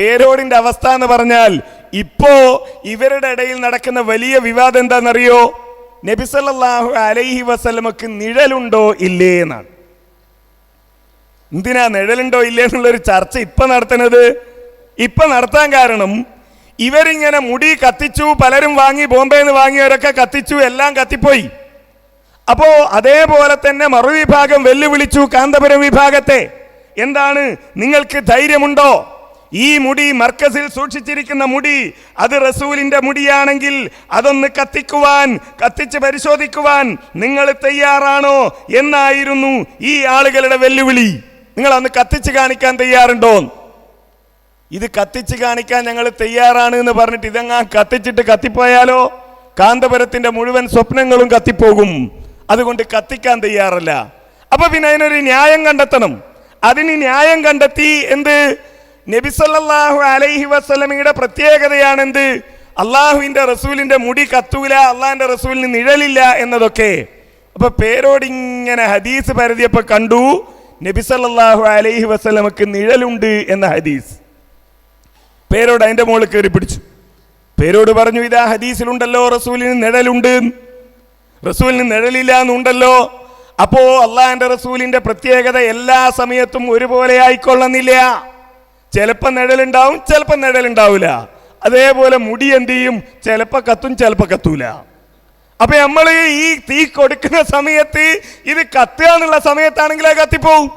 പേരോടിന്റെ അവസ്ഥ എന്ന് പറഞ്ഞാൽ ഇപ്പോ ഇവരുടെ ഇടയിൽ നടക്കുന്ന വലിയ വിവാദം എന്താണെന്നറിയോ? നബിസല്ലാഹു അലൈഹി വസല്ലമക്ക് നിഴലുണ്ടോ ഇല്ലേ എന്നാണ്. എന്തിനാ നിഴലുണ്ടോ ഇല്ലേ എന്നുള്ളൊരു ചർച്ച ഇപ്പൊ നടത്തുന്നത്? ഇപ്പൊ നടത്താൻ കാരണം ഇവരിങ്ങനെ മുടി കത്തിച്ചു പലരും വാങ്ങി ബോംബെന്ന് വാങ്ങിയവരൊക്കെ കത്തിച്ചു എല്ലാം കത്തിപ്പോയി. അപ്പോ അതേപോലെ തന്നെ മറുവിഭാഗം വെല്ലുവിളിച്ചു കാന്തപുരം വിഭാഗത്തെ. എന്താണ്? നിങ്ങൾക്ക് ധൈര്യമുണ്ടോ? ഈ മുടി മർക്കസിൽ സൂക്ഷിച്ചിരിക്കുന്ന മുടി അത് റസൂലിന്റെ മുടിയാണെങ്കിൽ അതൊന്ന് കത്തിക്കുവാൻ കത്തിച്ച് പരിശോധിക്കുവാൻ നിങ്ങൾ തയ്യാറാണോ എന്നായിരുന്നു ഈ ആളുകളുടെ വെല്ലുവിളി. നിങ്ങൾ അന്ന് കത്തിച്ച് കാണിക്കാൻ തയ്യാറുണ്ടോ? ഇത് കത്തിച്ച് കാണിക്കാൻ ഞങ്ങൾ തയ്യാറാണ് എന്ന് പറഞ്ഞിട്ട് ഇതെങ്ങാ കത്തിച്ചിട്ട് കത്തിപ്പോയാലോ? കാന്തപുരത്തിന്റെ മുഴുവൻ സ്വപ്നങ്ങളും കത്തിപ്പോകും. അതുകൊണ്ട് കത്തിക്കാൻ തയ്യാറല്ല. അപ്പൊ പിന്നെ അതിനൊരു ന്യായം കണ്ടെത്തണം. അതിന് ന്യായം കണ്ടെത്തി എന്ത്? നബിസല്ലാഹു അലൈഹി വസ്ലമിയുടെ പ്രത്യേകതയാണ് എന്ത് അള്ളാഹുവിന്റെ റസൂലിന്റെ മുടി കത്തൂല അള്ളാഹിന്റെ റസൂലിന് നിഴലില്ല എന്നതൊക്കെ. അപ്പൊ പേരോടിങ്ങനെ ഹദീസ് പരതിയപ്പോ കണ്ടു നബിസല്ലാഹു അലൈഹി വസ്ലമക്ക് നിഴലുണ്ട് എന്ന ഹദീസ്. പേരോട് അതിന്റെ മുകളിൽ കയറി പിടിച്ചു. പേരോട് പറഞ്ഞു ഇതാ ഹദീസിലുണ്ടല്ലോ റസൂലിന് നിഴലുണ്ട്. റസൂലിന് നിഴലില്ല എന്നുണ്ടല്ലോ. അപ്പോ അള്ളാഹിന്റെ റസൂലിന്റെ പ്രത്യേകത എല്ലാ സമയത്തും ഒരുപോലെ ആയിക്കൊള്ളുന്നില്ല. ചിലപ്പോ നിഴലുണ്ടാവും ചിലപ്പോൾ നിഴലുണ്ടാവില്ല അതേപോലെ മുടി എന്ത് ചെയ്യും? ചിലപ്പോൾ കത്തും ചിലപ്പോൾ കത്തൂല. അപ്പൊ നമ്മൾ ഈ തീ കൊടുക്കുന്ന സമയത്ത് ഇത് കത്തുക എന്നുള്ള സമയത്താണെങ്കിലേ കത്തിപ്പോവും.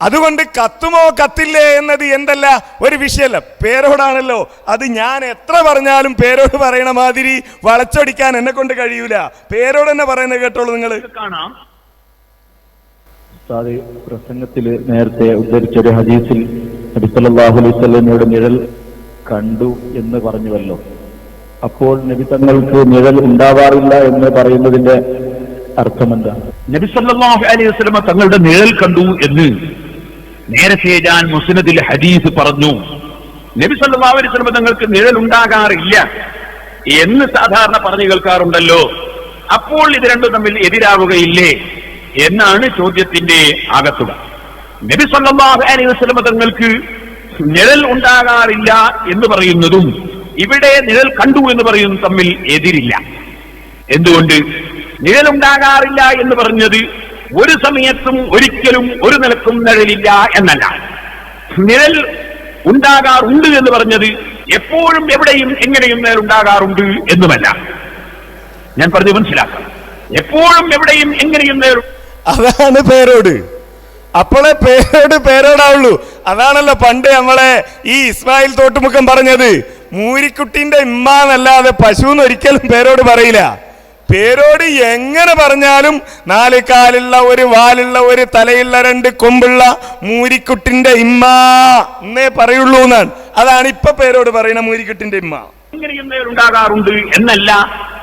അതുകൊണ്ട് കത്തുമോ കത്തില്ലേ എന്നത് എന്തല്ല ഒരു വിഷയമല്ല. പേരോടാണല്ലോ. അത് ഞാൻ എത്ര പറഞ്ഞാലും പേരോട് പറയണ മാതിരി വളച്ചൊടിക്കാൻ എന്നെ കൊണ്ട് കഴിയൂല. പേരോട് തന്നെ പറയുന്നത് കേട്ടോളൂ നിങ്ങൾ കാണാം. ഉസ്താദ് പ്രസംഗത്തിൽ നേരത്തെ ഉദ്ധരിച്ച ഒരു ഹദീസിൽ നബി സല്ലല്ലാഹു അലൈഹി വസല്ലമയുടെ നിഴൽ കണ്ടു എന്ന് പറഞ്ഞുവല്ലോ. അപ്പോൾ നബി തങ്ങൾക്ക് നിഴൽ ഉണ്ടാവാറില്ല എന്ന് പറയുന്നതിന്റെ അർത്ഥമെന്താ? നബി സല്ലല്ലാഹു അലൈഹി വസല്ലമ തങ്ങളുടെ നിഴൽ കണ്ടു എന്ന് നേരത്തെ ഞാൻ മുസ്ലിദിൽ ഹദീസ് പറഞ്ഞു. നബി സല്ലല്ലാഹു അലൈഹി വസല്ലമ തങ്ങൾക്ക് നിഴൽ ഉണ്ടാകാറില്ല എന്ന് സാധാരണ പറഞ്ഞു കേൾക്കാറുണ്ടല്ലോ. അപ്പോൾ ഇത് രണ്ടും തമ്മിൽ എതിരാവുകയില്ലേ? എന്നാണ് ചോദ്യത്തിന്റെ ആകത്തുക. നബി സല്ലാഹു അലൈഹി വസ്ലമ തങ്ങൾക്ക് നിഴൽ ഉണ്ടാകാറില്ല എന്ന് പറയുന്നതും ഇവിടെ നിഴൽ കണ്ടു എന്ന് പറയുന്നതും തമ്മിൽ എതിരില്ല. എന്തുകൊണ്ട്? നിഴലുണ്ടാകാറില്ല എന്ന് പറഞ്ഞത് ഒരു സമയത്തും ഒരിക്കലും ഒരു നിലക്കും നിഴലില്ല എന്നല്ല. നിഴൽ ഉണ്ടാകാറുണ്ട് എന്ന് പറഞ്ഞത് എപ്പോഴും എവിടെയും എങ്ങനെയും നിഴൽ ഉണ്ടാകാറുണ്ട് എന്നുമല്ല. ഞാൻ പറഞ്ഞു മനസ്സിലാക്കാം എപ്പോഴും എവിടെയും എങ്ങനെയും നിഴൽ അതാണ് പേരോട്. അപ്പോളെ പേരോട് പേരോടാവുള്ളൂ. അതാണല്ലോ പണ്ട് നമ്മളെ ഈ ഇസ്മായിൽ തോട്ടുമുഖം പറഞ്ഞത്. മൂരിക്കുട്ടിന്റെ ഇമ്മാന്നല്ലാതെ പശുന്ന് ഒരിക്കലും പേരോട് പറയില്ല. പേരോട് എങ്ങനെ പറഞ്ഞാലും നാല് കാലുള്ള ഒരു വാലുള്ള ഒരു തലയുള്ള രണ്ട് കൊമ്പുള്ള മൂരിക്കുട്ടിന്റെ ഇമ്മ എന്നേ പറയുള്ളൂ എന്നാണ്. അതാണ് ഇപ്പൊ പേരോട് പറയുന്ന മൂരിക്കുട്ടിന്റെ ഇമ്മ. ഉണ്ടാകാറുണ്ട് എന്നല്ല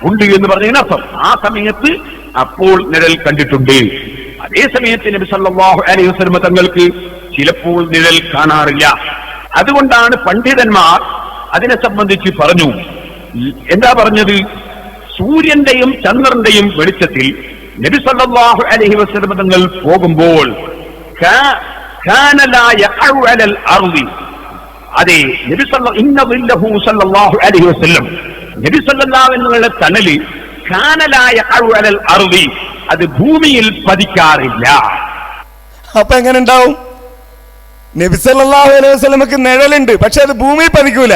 ഉണ്ട് എന്ന് പറഞ്ഞതിനർത്ഥം. ആ സമയത്ത് അപ്പോൾ നിഴൽ കണ്ടിട്ടുണ്ട്. അതേ സമയത്ത് നബി സല്ലല്ലാഹു അലൈഹി വസല്ലമ തങ്ങൾക്ക് ചിലപ്പോൾ നിഴൽ കാണാറില്ല. അതുകൊണ്ടാണ് പണ്ഡിതന്മാർ അതിനെ സംബന്ധിച്ച് പറഞ്ഞു. എന്താ പറഞ്ഞത്? സൂര്യന്റെയും ചന്ദ്രന്റെയും വെളിച്ചത്തിൽ നബി സല്ലല്ലാഹു അലൈഹി വസല്ലമ തങ്ങൾ പോകുമ്പോൾ അതെ നബി സല്ല- അലൈഹി വസല്ലം. നബി സല്ലല്ലാഹു എന്നുള്ള തണൽ അത് ഭൂമിയിൽ പതിക്കാറില്ല. അപ്പൊ എങ്ങനെ ഉണ്ടാവും? നബിസല്ലാഹു അലൈഹി വസ്ലമക്ക് നിഴലുണ്ട് പക്ഷെ അത് ഭൂമിയിൽ പതിക്കൂല.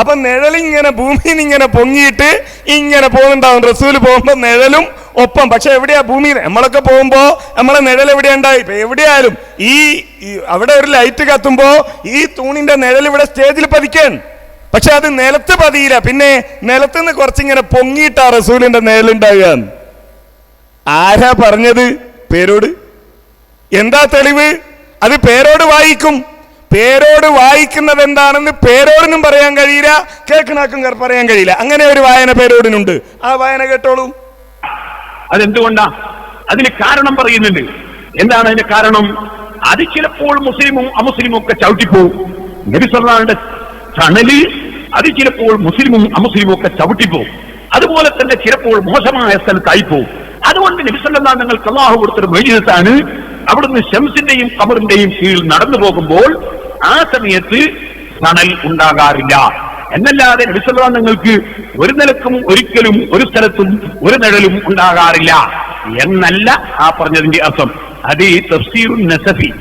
അപ്പൊ നിഴലിങ്ങനെ ഭൂമിയിൽ ഇങ്ങനെ പൊങ്ങിയിട്ട് ഇങ്ങനെ പോകുന്നുണ്ടാവും. റസൂൽ പോകുമ്പോ നിഴലും ഒപ്പം. പക്ഷെ എവിടെയാ ഭൂമി? നമ്മളൊക്കെ പോകുമ്പോ നമ്മളെ നിഴൽ എവിടെയാ ഉണ്ടായി ഇപ്പൊ എവിടെയായാലും ഈ അവിടെ ഒരു ലൈറ്റ് കത്തുമ്പോ ഈ തൂണിന്റെ നിഴൽ ഇവിടെ സ്റ്റേജിൽ പതിക്കാൻ. പക്ഷെ അത് നിലത്ത് പതിയില്ല. പിന്നെ നിലത്ത് നിന്ന് കുറച്ചിങ്ങനെ പൊങ്ങിയിട്ടാ റസൂലിന്റെ നേലുണ്ടാകുക ആരാ പറഞ്ഞത്? പേരോട്? എന്താ തെളിവ്? അത് പേരോട് വായിക്കും. പേരോട് വായിക്കുന്നത് എന്താണെന്ന് പേരോടിനും പറയാൻ കഴിയില്ല കേൾക്കണാക്കും പറയാൻ കഴിയില്ല. അങ്ങനെ ഒരു വായന പേരോടിനുണ്ട്. ആ വായന കേട്ടോളൂ. അതെന്തുകൊണ്ടാ? അതിന് കാരണം പറയുന്നുണ്ട്. എന്താണ് അതിന്റെ കാരണം? അത് ചിലപ്പോൾ മുസ്ലിമും അമുസ്ലിമും ഒക്കെ ചവിട്ടിപ്പോവും. നബി സല്ലല്ലാഹുവിന്റെ തണൽ അത് ചിലപ്പോൾ മുസ്ലിമും അമുസ്ലിമും ഒക്കെ ചവിട്ടിപ്പോവും. അതുപോലെ തന്നെ ചിലപ്പോൾ മോശമായ സ്ഥലത്തായി പോവും അതുകൊണ്ട് നബി സല്ലല്ലാഹു കള്ളാഹു കൊടുത്തൊരു മൈജിനത്താണ് അവിടുന്ന് ഷംസിന്റെയും കമറിന്റെയും കീഴിൽ നടന്നു പോകുമ്പോൾ ആ സമയത്ത് തണൽ ഉണ്ടാകാറില്ല. എന്നല്ലാതെ നബിസ്വല്ലാ നിങ്ങൾക്ക് ഒരു നിലക്കും ഒരിക്കലും ഒരു സ്ഥലത്തും ഒരു നിഴലും ഉണ്ടാകാറില്ല. എന്നല്ല ആ പറഞ്ഞതിന്റെ അർത്ഥം. അത് ഈ തഫ്സീറുൻ നസഫി.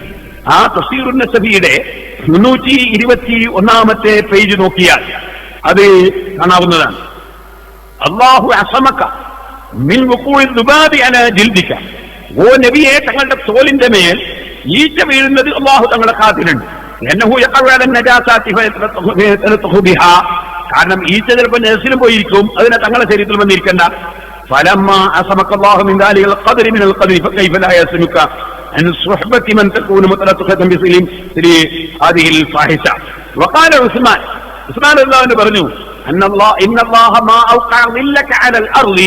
ആ തഫ്സീറുൻ നസഫിയുടെ മുന്നൂറ്റി ഇരുപത്തി ഒന്നാമത്തെ പേജ് നോക്കിയാൽ അത് കാണാവുന്നതാണ്. അള്ളാഹു അസമക്ക മിൻ ജിൽദിക്ക ഓ നബിയെ തങ്ങളുടെ തോലിന്റെ മേൽ ഈച്ച വീഴുന്നത് അള്ളാഹു തങ്ങളെ കാത്തിലുണ്ട്. കാരണം ഈച്ച ചിലപ്പോ നെസിലും പോയിരിക്കും അതിനെ തങ്ങളുടെ ശരീരത്തിൽ വന്നിരിക്കണ്ട. ഫലമ്മ അസമക്കാഹു മിൻ ദാലികൾ മിനൽ ഖദരി ഫകൈഫ ലാ يسمك عن صحبة من تكون متلطفة بسليم هذه الفاحشة وقال عثمان ഉസ്മാൻ അള്ളാഹുവിന് പറഞ്ഞു അന്നല്ലാ- ഇന്നല്ലാഹ മാ ഔഖഅ ളില്ലക അലൽ അർളി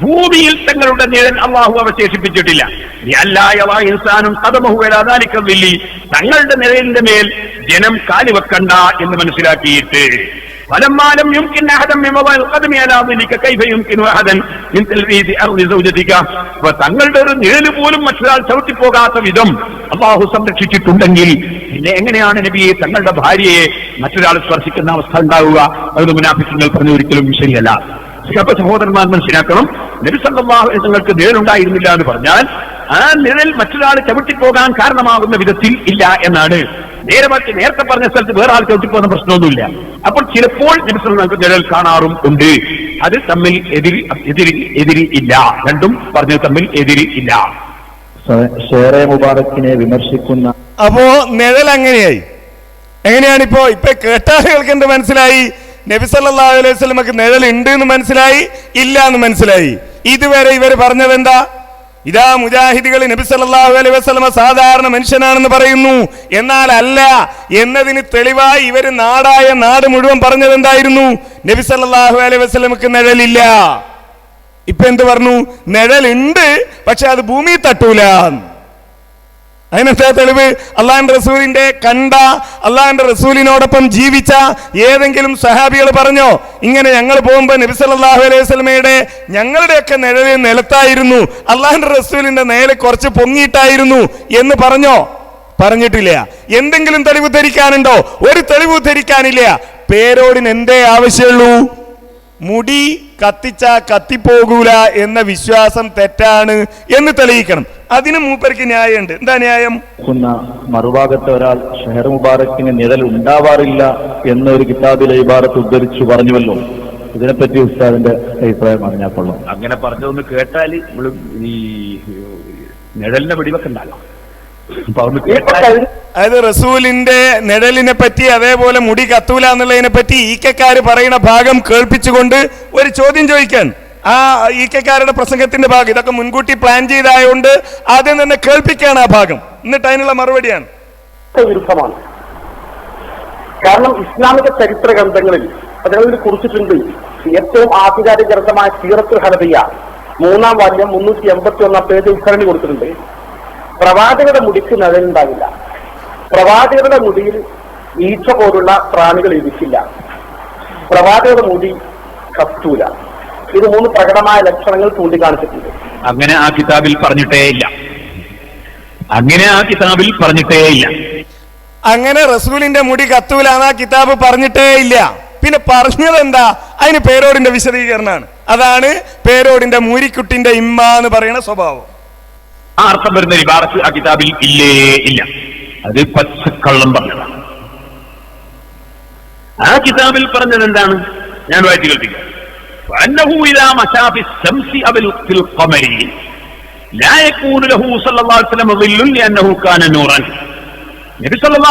ഭൂമിയിൽ തങ്ങളുടെ നിഴൽ അള്ളാഹു അവശേഷിപ്പിച്ചിട്ടില്ല ലിഅല്ലാ യളാ ഇൻസാനും ഖദമഹു അലാ ദാലിക ളില്ലി. തങ്ങളുടെ നിഴലിന്റെ മേൽ ജനം കാലുവെക്കണ്ട എന്ന് മനസ്സിലാക്കിയിട്ട് فلما لم يمكن احدا من وضع القدم على ظلك كيف يمكن احدا من تلبيد ارض زوجتك അപ്പൊ തങ്ങളുടെ ഒരു നിഴല് പോലും മറ്റൊരാൾ ചവിട്ടിപ്പോകാത്ത വിധം അള്ളാഹു സംരക്ഷിച്ചിട്ടുണ്ടെങ്കിൽ പിന്നെ എങ്ങനെയാണ് നബിയെ തങ്ങളുടെ ഭാര്യയെ മറ്റൊരാൾ സ്പർശിക്കുന്ന അവസ്ഥ ഉണ്ടാവുക അത് മുനാഫിക്കങ്ങൾ പറഞ്ഞ ഒരിക്കലും ശരിയല്ല അപ്പൊ സഹോദരന്മാർ മനസ്സിലാക്കണം നബി സല്ലല്ലാഹു അലൈഹി തങ്ങൾക്ക് നിഴലുണ്ടായിരുന്നില്ല എന്ന് പറഞ്ഞാൽ ആ നിഴൽ മറ്റൊരാൾ ചവിട്ടിപ്പോകാൻ കാരണമാകുന്ന വിധത്തിൽ ഇല്ല എന്നാണ് നേരെ മറിച്ച് നേരത്തെ പറഞ്ഞ സ്ഥലത്ത് വേറെ ആൾ ചവിട്ടിപ്പോകുന്ന പ്രശ്നമൊന്നുമില്ല. അപ്പോൾ ചിലപ്പോൾ നബി നമുക്ക് നിഴൽ കാണാറും ഉണ്ട്. അത് തമ്മിൽ എതിരി എതിരി എതിരി ഇല്ല. രണ്ടും പറഞ്ഞത് തമ്മിൽ എതിരി ഇല്ല. ഷേറെ മുബാറക്കിനെ വിമർശിക്കുന്ന അപ്പോ നിഴൽ അങ്ങനെയായി. എങ്ങനെയാണിപ്പോ? ഇപ്പൊ കേട്ടാളുകൾക്ക് എന്ത് മനസ്സിലായി? നബി സല്ലല്ലാഹു അലൈഹി വസല്ലമക്ക് നിഴൽ ഉണ്ട് എന്ന് മനസ്സിലായി ഇല്ല എന്ന് മനസ്സിലായി. ഇതുവരെ ഇവർ പറഞ്ഞത് എന്താ ഇതാ മുജാഹിദികൾ നബി സല്ലല്ലാഹു അലൈഹി വസല്ലമ സാധാരണ മനുഷ്യനാണെന്ന് പറയുന്നു. എന്നാൽ അല്ല എന്നതിന് തെളിവായി ഇവർ നാടായ നാട് മുഴുവൻ പറഞ്ഞത് എന്തായിരുന്നു നബി സല്ലല്ലാഹു അലൈഹി വസല്ലമക്ക് നിഴലില്ല. ഇപ്പൊ എന്ത് പറഞ്ഞു? നിഴലുണ്ട് പക്ഷെ അത് ഭൂമി തട്ടൂല. അതിനെന്താ തെളിവ് അള്ളാഹിന്റെ റസൂലിന്റെ കണ്ട അള്ളാഹിന്റെ റസൂലിനോടൊപ്പം ജീവിച്ച ഏതെങ്കിലും സഹാബികൾ പറഞ്ഞോ? ഇങ്ങനെ ഞങ്ങൾ പോകുമ്പോ നബി സല്ലല്ലാഹു അലൈഹി വസല്ലമയുടെ ഞങ്ങളുടെയൊക്കെ നിഴലിൽ നിലത്തായിരുന്നു. അള്ളാഹിന്റെ റസൂലിന്റെ നേരെ കുറച്ച് പൊങ്ങിയിട്ടായിരുന്നു എന്ന് പറഞ്ഞോ? പറഞ്ഞിട്ടില്ല. എന്തെങ്കിലും തെളിവ് ധരിക്കാനുണ്ടോ? ഒരു തെളിവ് ധരിക്കാനില്ല. പേരോടിന് എന്തേ ആവശ്യമുള്ളൂ? മുടി കത്തിച്ച കത്തിപ്പോകൂല എന്ന വിശ്വാസം തെറ്റാണ് എന്ന് തെളിയിക്കണം. അതിന് മൂപ്പർക്ക് ന്യായമുണ്ട്. എന്താ ന്യായം? മറുഭാഗത്ത് ഒരാൾ ഷെഹർ മുബാറക്കിന് നിഴൽ ഉണ്ടാവാറില്ല എന്നൊരു കിതാബിലെ ഇബാറത്ത് ഉദ്ധരിച്ചു പറഞ്ഞുവല്ലോ. ഇതിനെപ്പറ്റി ഉസ്താദിന്റെ അഭിപ്രായം അറിഞ്ഞാൽ കൊള്ളാം. അങ്ങനെ പറഞ്ഞതൊന്ന് കേട്ടാൽ നമ്മൾ ഈ നിഴലിനെ വെടിവെക്കണ്ടല്ലോ. അതായത് റസൂലിന്റെ നിഴലിനെ പറ്റി അതേപോലെ മുടി കത്തൂല എന്നുള്ളതിനെ പറ്റി ഈക്കക്കാര് പറയുന്ന ഭാഗം കേൾപ്പിച്ചുകൊണ്ട് ഒരു ചോദ്യം ചോദിക്കാൻ. ആ ഇ കെക്കാരുടെ പ്രസംഗത്തിന്റെ ഭാഗം. ഇതൊക്കെ മുൻകൂട്ടി പ്ലാൻ ചെയ്തായതുകൊണ്ട് ആദ്യം തന്നെ കേൾപ്പിക്കുകയാണ് ആ ഭാഗം. എന്നിട്ട് അതിനുള്ള മറുപടിയാണ്. വിരുദ്ധമാണ് കാരണം ഇസ്ലാമിക ചരിത്ര ഗ്രന്ഥങ്ങളിൽ അതിനതിൽ കുറിച്ചിട്ടുണ്ട് ഏറ്റവും ആധികാരിക ഗ്രന്ഥമായ സീറത്തുൽ ഹനബിയ മൂന്നാം വാല്യം മുന്നൂറ്റി എൺപത്തി ഒന്നാം പേജ് ഉദ്ഘാടനം കൊടുത്തിട്ടുണ്ട്. പ്രവാചകരുടെ മുടിക്ക് നിഴലുണ്ടാവില്ല. പ്രവാചകരുടെ മുടിയിൽ ഈച്ച പോലുള്ള പ്രാണികൾ ഇരിക്കില്ല. പ്രവാചകരുടെ മുടി കത്തൂല. ഇത് മൂന്ന് പ്രകടമായ ലക്ഷണങ്ങൾ ചൂണ്ടിക്കാണിച്ചിട്ടുണ്ട്. അങ്ങനെ ആ കിതാബിൽ പറഞ്ഞിട്ടേ ഇല്ല. അങ്ങനെ ആ കിതാബിൽ പറഞ്ഞിട്ടേ ഇല്ല. അങ്ങനെ റസൂലിന്റെ മുടി കത്തൂലാന്ന് ആ കിതാബ് പറഞ്ഞിട്ടേ ഇല്ല. പിന്നെ പറഞ്ഞത് എന്താ അതിന് പേരോടിന്റെ വിശദീകരണമാണ്. അതാണ് പേരോടിന്റെ മൂരിക്കുട്ടിന്റെ ഇമ്മ എന്ന് പറയുന്ന സ്വഭാവം. ആ അർത്ഥം വരുന്ന ഇബാറത്ത് ആ കിതാബിൽ ഇല്ലേ ഇല്ല. അത് പച്ചക്കള്ളം പറഞ്ഞതാണ്. ആ കിതാബിൽ പറഞ്ഞത് എന്താണ് ഞാൻ വായിച്ചു കേൾപ്പിക്കാം.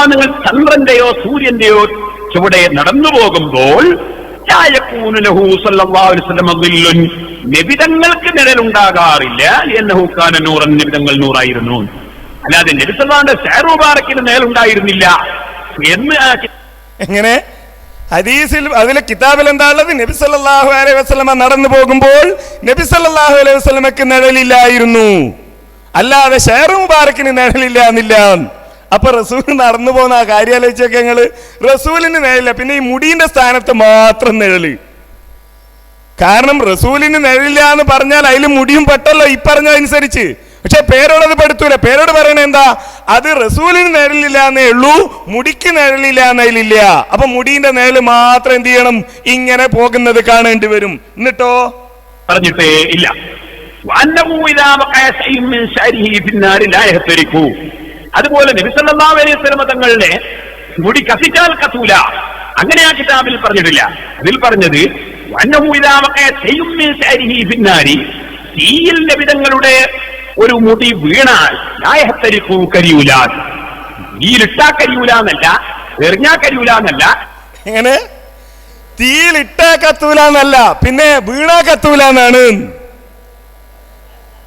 നിങ്ങൾ ചന്ദ്രന്റെയോ സൂര്യന്റെയോ ചുവടെ നടന്നു പോകുമ്പോൾ. നബിതങ്ങൾക്ക് നിഴലുണ്ടാകാറില്ല. എന്നഹുക്കാന കാന നൂറൻ. നബിതങ്ങൾ നൂറായിരുന്നു. അല്ലാതെ നബിസല്ലാന്റെ ഷാറൂബാറക്കിന് നിഴലുണ്ടായിരുന്നില്ല. എന്ന് എങ്ങനെ? ഹദീസിൽ അതിലെ കിതാബിൽ എന്താ ഉള്ളത് നബി സല്ലല്ലാഹു അലൈഹി വസല്ലമ നടന്നു പോകുമ്പോൾ നബി സല്ലല്ലാഹു അലൈഹി വസല്ലമക്ക് നിഴലില്ലായിരുന്നു. അല്ലാതെ ഷെയർ മുബാറക്കിന് നിഴലില്ല എന്നില്ല അപ്പൊ റസൂൽ നടന്നു പോകുന്ന ആ കാര്യം ആലോചിച്ചൊക്കെ ഞങ്ങൾ റസൂലിന് നിഴലില്ല. പിന്നെ ഈ മുടീന്റെ സ്ഥാനത്ത് മാത്രം നിഴൽ. കാരണം റസൂലിന് നിഴലില്ല എന്ന് പറഞ്ഞാൽ അതിൽ മുടിയും പെട്ടല്ലോ ഈ പറഞ്ഞതനുസരിച്ച്. പക്ഷെ പേരോട് അത് പെടുത്തൂല. പേരോട് പറയണ എന്താ? അത് റസൂലിന് നിഴലില്ല എന്നേ ഉള്ളൂ മുടിക്ക് നിഴലില്ല എന്നതിലില്ല അപ്പൊ മുടിന്റെ നിഴൽ മാത്രം എന്ത് ചെയ്യണം? ഇങ്ങനെ പോകുന്നത് കാണേണ്ടി വരും. എന്നിട്ടോ? പറഞ്ഞിട്ടേ ഇല്ല. അതുപോലെ തങ്ങളുടെ മുടി കത്തിച്ചാൽ കത്തൂല. അങ്ങനെ ആ കിതാബിൽ പറഞ്ഞിട്ടില്ല. അതിൽ പറഞ്ഞത് ഫിന്നാരി തീയിൽ നബിതങ്ങളുടെ ഒരു മുടി വീണാൽ ലായഹത്തരിക്കൂ കരിയൂല. തീയിലിട്ടാ കരിയൂല എന്നല്ല എറിഞ്ഞാ കരിയൂല എന്നല്ല എങ്ങനെ? തീയിലിട്ടാ കത്തൂല എന്നല്ല പിന്നെ വീണാ കത്തൂല എന്നാണ്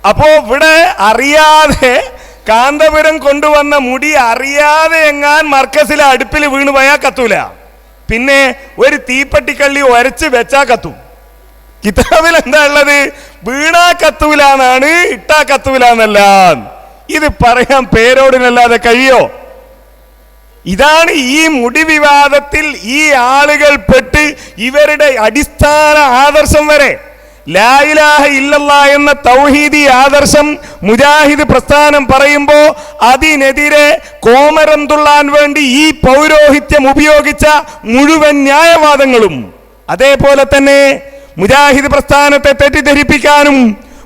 അപ്പോ ഇവിടെ അറിയാതെ കാന്തപുരം കൊണ്ടുവന്ന മുടി അറിയാതെ എങ്ങാൻ മർക്കസിലെ അടുപ്പിൽ വീണ് പോയാൽ കത്തൂല. പിന്നെ ഒരു തീപ്പട്ടിക്കള്ളി ഒരച്ച് വെച്ചാ കത്തും. കിതാബിൽ എന്താ ഉള്ളത്? വീണാ കത്തുവിലാന്നാണ് ഇട്ട കത്തൂല ഇത് പറയാൻ പേരോടിനല്ലാതെ കഴിയോ? ഇതാണ് ഈ മുടി വിവാദത്തിൽ ഈ ആളുകൾ പെട്ട് ഇവരുടെ അടിസ്ഥാന ആദർശം വരെ. ലായിലാഹ ഇല്ലല്ലാ എന്ന തൗഹീദി ആദർശം മുജാഹിദ് പ്രസ്ഥാനം പറയുമ്പോ അതിനെതിരെ കോമരം തുള്ളാൻ വേണ്ടി ഈ പൗരോഹിത്യം ഉപയോഗിച്ച മുഴുവൻ ന്യായവാദങ്ങളും. അതേപോലെ തന്നെ മുജാഹിദ് പ്രസ്ഥാനത്തെ തെറ്റിദ്ധരിപ്പിക്കാനും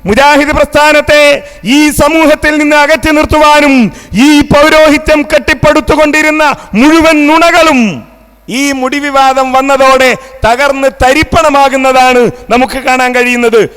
മുജാഹിദ് പ്രസ്ഥാനത്തെ ഈ സമൂഹത്തിൽ നിന്ന് അകറ്റി നിർത്തുവാനും ഈ പൗരോഹിത്യം കെട്ടിപ്പടുത്തുകൊണ്ടിരുന്ന മുഴുവൻ നുണകളും ഈ മുടിവിവാദം വന്നതോടെ തകർന്ന് തരിപ്പണമാകുന്നതാണ് നമുക്ക് കാണാൻ കഴിയുന്നത്.